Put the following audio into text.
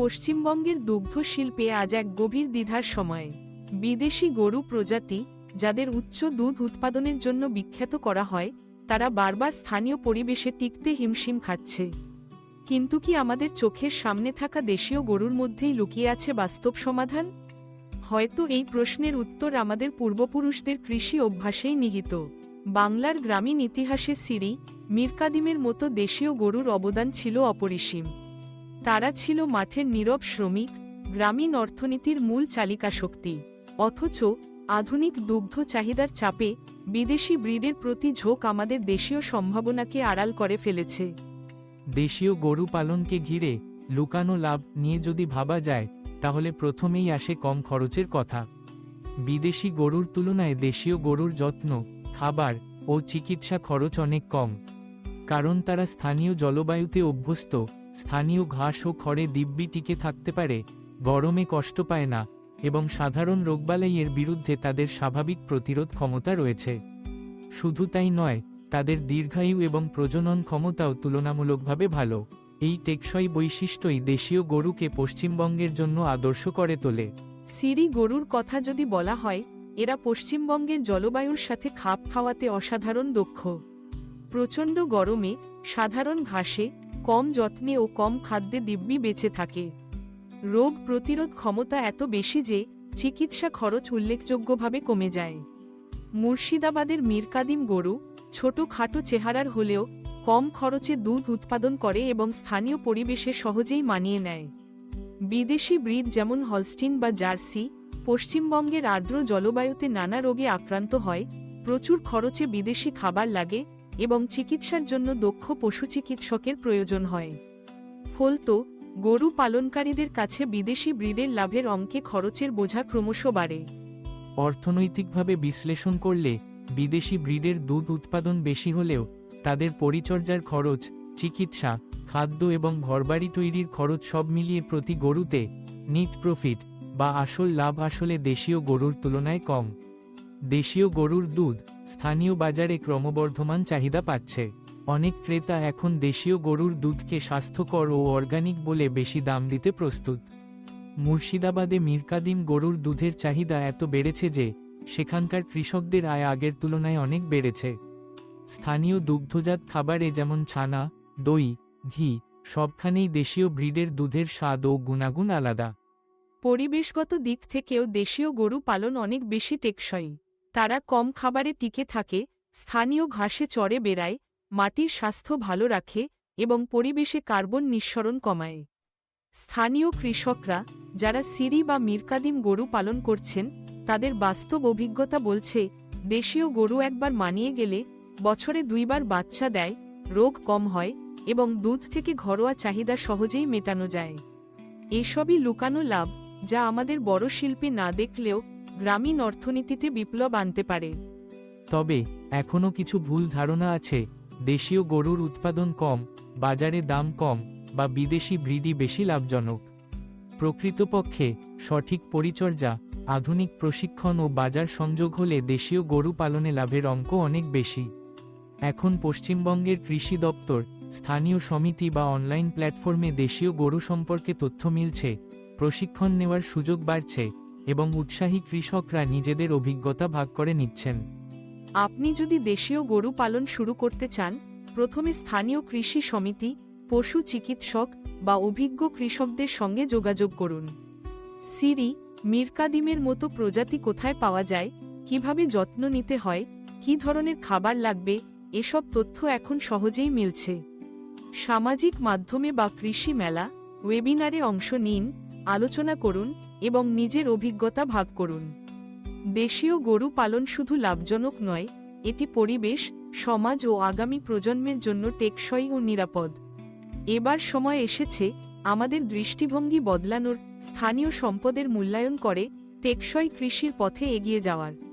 পশ্চিমবঙ্গের দুগ্ধ শিল্পে আজ এক গভীর দ্বিধার সময়। বিদেশি গরু প্রজাতি, যাদের উচ্চ দুধ উৎপাদনের জন্য বিখ্যাত করা হয়, তারা বারবার স্থানীয় পরিবেশে টিকতে হিমশিম খাচ্ছে। কিন্তু কি আমাদের চোখের সামনে থাকা দেশীয় গরুর মধ্যেই লুকিয়ে আছে বাস্তব সমাধান? হয়তো এই প্রশ্নের উত্তর আমাদের পূর্বপুরুষদের কৃষি অভ্যাসেই নিহিত। বাংলার গ্রামীণ ইতিহাসে সিরি মীরকাদিমের মতো দেশীয় গরুর অবদান ছিল অপরিসীম। তারা ছিল মাঠের নীরব শ্রমিক, গ্রামীণ অর্থনীতির মূল চালিকা শক্তি অথচ আধুনিক দুগ্ধ চাহিদার চাপে বিদেশি ব্রিডের প্রতি ঝোঁক আমাদের দেশীয় সম্ভাবনাকে আড়াল করে ফেলেছে। দেশীয় গরু পালনকে ঘিরে লুকানো লাভ নিয়ে যদি ভাবা যায়, তাহলে প্রথমেই আসে কম খরচের কথা। বিদেশি গরুর তুলনায় দেশীয় গরুর যত্ন, খাবার ও চিকিৎসা খরচ অনেক কম। কারণ তারা স্থানীয় জলবায়ুতে অভ্যস্ত স্থানীয় ঘাস ও খড়ে দিব্যি টিকে থাকতে পারে, গরমে কষ্ট পায় না, এবং সাধারণ রোগবালাইয়ের বিরুদ্ধে তাদের স্বাভাবিক প্রতিরোধ ক্ষমতা রয়েছে। শুধু তাই নয়, তাদের দীর্ঘায়ু এবং প্রজনন ক্ষমতাও তুলনামূলকভাবে ভালো। এই টেকসই বৈশিষ্ট্যই দেশীয় গরুকে পশ্চিমবঙ্গের জন্য আদর্শ করে তোলে। সিরি গরুর কথা যদি বলা হয়, এরা পশ্চিমবঙ্গের জলবায়ুর সাথে খাপ খাওয়াতে অসাধারণ দক্ষ। প্রচণ্ড গরমে, সাধারণ ঘাসে কম যত্নে ও কম খাদ্যে দিব্যি বেঁচে থাকে। রোগ প্রতিরোধ ক্ষমতা এত বেশি যে চিকিৎসা খরচ উল্লেখযোগ্যভাবে কমে যায়। মুর্শিদাবাদের মিরকাদিম গরু ছোট খাটো চেহারার হলেও কম খরচে দুধ উৎপাদন করে এবং স্থানীয় পরিবেশে সহজেই মানিয়ে নেয়। বিদেশি ব্রিড যেমন হলস্টিন বা জার্সি, পশ্চিমবঙ্গের আর্দ্র জলবায়ুতে নানা রোগে আক্রান্ত হয়, প্রচুর খরচে বিদেশি খাবার লাগে এবং চিকিৎসার জন্য দক্ষ পশু চিকিৎসকের প্রয়োজন হয়। ফলতো গরু পালনকারীদের কাছে বিদেশি ব্রিডের লাভের অঙ্কে খরচের বোঝা ক্রমশ বাড়ে। অর্থনৈতিকভাবে বিশ্লেষণ করলে বিদেশি ব্রিডের দুধ উৎপাদন বেশি হলেও তাদের পরিচর্যার খরচ, চিকিৎসা, খাদ্য এবং ঘরবাড়ি তৈরির খরচ সব মিলিয়ে প্রতি গরুতে নিট প্রফিট বা আসল লাভ আসলে দেশীয় গরুর তুলনায় কম। দেশীয় গরুর দুধ স্থানীয় বাজারে ক্রমবর্ধমান চাহিদা পাচ্ছে। অনেক ক্রেতা এখন দেশীয় গরুর দুধকে স্বাস্থ্যকর ও অর্গানিক বলে বেশি দাম দিতে প্রস্তুত। মুর্শিদাবাদে মিরকাদিম গরুর দুধের চাহিদা এত বেড়েছে যে, সেখানকার কৃষকদের আয় আগের তুলনায় অনেক বেড়েছে। স্থানীয় দুগ্ধজাত খাবারে যেমন ছানা, দই, ঘি, সবখানেই দেশীয় ব্রিডের দুধের স্বাদ ও গুণাগুণ আলাদা। পরিবেশগত দিক থেকেও দেশীয় গরু পালন অনেক বেশি টেকসই। তারা কম খাবারে টিকে থাকে, স্থানীয় ঘাসে চড়ে বেড়ায়, মাটির স্বাস্থ্য ভালো রাখে এবং পরিবেশে কার্বন নিঃসরণ কমায়। স্থানীয় কৃষকরা, যারা সিরি বা মিরকাদিম গরু পালন করছেন, তাদের বাস্তব অভিজ্ঞতা বলছে, দেশীয় গরু একবার মানিয়ে গেলে, বছরে দুইবার বাচ্চা দেয়, রোগ কম হয় এবং দুধ থেকে ঘরোয়া চাহিদা সহজেই মেটানো যায়। এসবই লুকানো লাভ, যা আমাদের বড় শিল্পে না দেখলেও গ্রামীণ অর্থনীতিতে বিপ্লব আনতে পারে। তবে এখনও কিছু ভুল ধারণা আছে। দেশীয় গরুর উৎপাদন কম, বাজারে দাম কম বা বিদেশি ব্রিডই বেশি লাভজনক। প্রকৃতপক্ষে, সঠিক পরিচর্যা, আধুনিক প্রশিক্ষণ ও বাজার সংযোগ হলে দেশীয় গরু পালনে লাভের অঙ্ক অনেক বেশি। এখন পশ্চিমবঙ্গের কৃষি দপ্তর, স্থানীয় সমিতি বা অনলাইন প্ল্যাটফর্মে দেশীয় গরু সম্পর্কে তথ্য মিলছে। প্রশিক্ষণ নেওয়ার সুযোগ বাড়ছে। এবং উৎসাহী কৃষকরা নিজেদের অভিজ্ঞতা ভাগ করে নিচ্ছেন। আপনি যদি দেশীয় গরু পালন শুরু করতে চান, প্রথমে স্থানীয় কৃষি সমিতি, পশু চিকিৎসক বা অভিজ্ঞ কৃষকদের সঙ্গে যোগাযোগ করুন। সিরি মিরকাদিমের মতো প্রজাতি কোথায় পাওয়া যায়, কীভাবে যত্ন নিতে হয়, কী ধরনের খাবার লাগবে, এসব তথ্য এখন সহজেই মিলছে। সামাজিক মাধ্যমে বা কৃষি মেলা ওয়েবিনারে অংশ নিন আলোচনা করুন এবং নিজের অভিজ্ঞতা ভাগ করুন। দেশীয় গরু পালন শুধু লাভজনক নয়, এটি পরিবেশ, সমাজ ও আগামী প্রজন্মের জন্য টেকসই ও নিরাপদ। এবার সময় এসেছে আমাদের দৃষ্টিভঙ্গি বদলানোর, স্থানীয় সম্পদের মূল্যায়ন করে টেকসই কৃষির পথে এগিয়ে যাওয়ার।